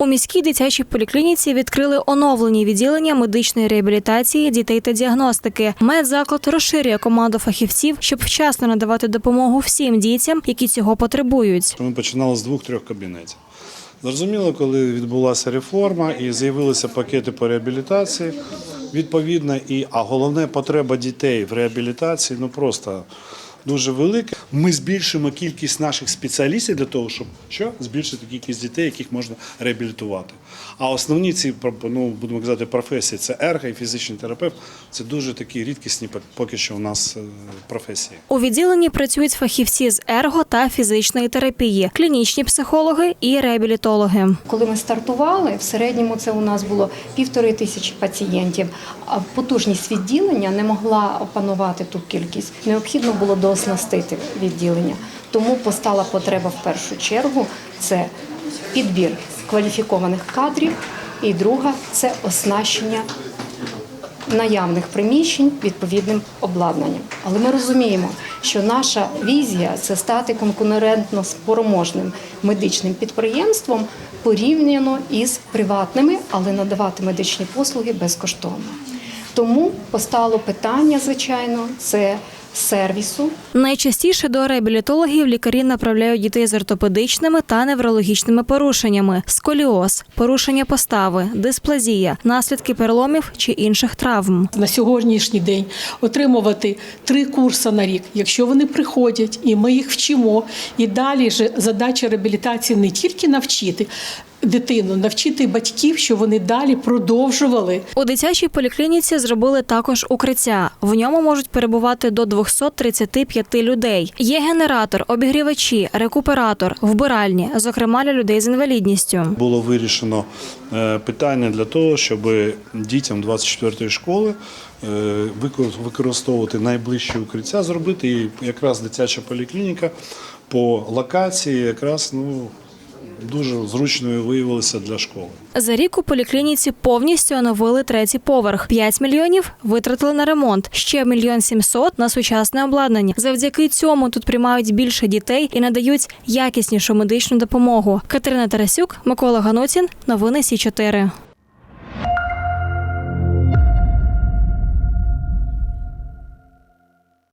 У міській дитячій поліклініці відкрили оновлені відділення медичної реабілітації дітей та діагностики. Медзаклад розширює команду фахівців, щоб вчасно надавати допомогу всім дітям, які цього потребують. Ми починали з двох-трьох кабінетів. Зрозуміло, коли відбулася реформа і з'явилися пакети по реабілітації, відповідно, і а головне потреба дітей в реабілітації ну просто дуже велика. Ми збільшимо кількість наших спеціалістів для того, щоб що збільшити кількість дітей, яких можна реабілітувати. А основні ці ну, будемо казати, професії це ерго і фізичний терапевт. Це дуже такі рідкісні поки що у нас е, професії. У відділенні працюють фахівці з ерго та фізичної терапії, клінічні психологи і реабілітологи. Коли ми стартували, в середньому це у нас було півтори тисячі пацієнтів. А потужність відділення не могла опанувати ту кількість. Необхідно було дооснастити відділення. Тому постала потреба в першу чергу це підбір кваліфікованих кадрів, і друга це оснащення наявних приміщень відповідним обладнанням. Але ми розуміємо, що наша візія це стати конкурентно спроможним медичним підприємством порівняно із приватними, але надавати медичні послуги безкоштовно. Тому постало питання, звичайно, це сервісу Найчастіше до реабілітологів лікарі направляють дітей з ортопедичними та неврологічними порушеннями: сколіоз, порушення постави, дисплазія, наслідки переломів чи інших травм. на сьогоднішній день отримувати три курси на рік, якщо вони приходять, і ми їх вчимо. І далі ж задача реабілітації не тільки навчити дитину, навчити батьків, щоб вони далі продовжували У дитячій поліклініці зробили також укриття. В ньому можуть перебувати до 235 людей. Є генератор, обігрівачі, рекуператор, вбиральні, зокрема для людей з інвалідністю. Було вирішено е, питання для того, щоб дітям 24-ї школи е, використовувати найближче укриття, зробити і якраз дитяча поліклініка по локації якраз ну дуже зручною виявилася для школи. За рік у поліклініці повністю оновили третій поверх. 5 мільйонів витратили на ремонт. Ще мільйон сімсот на сучасне обладнання. Завдяки цьому тут приймають більше дітей і надають якіснішу медичну допомогу. Катерина Тарасюк, Микола Ганутін. Новини Сі 4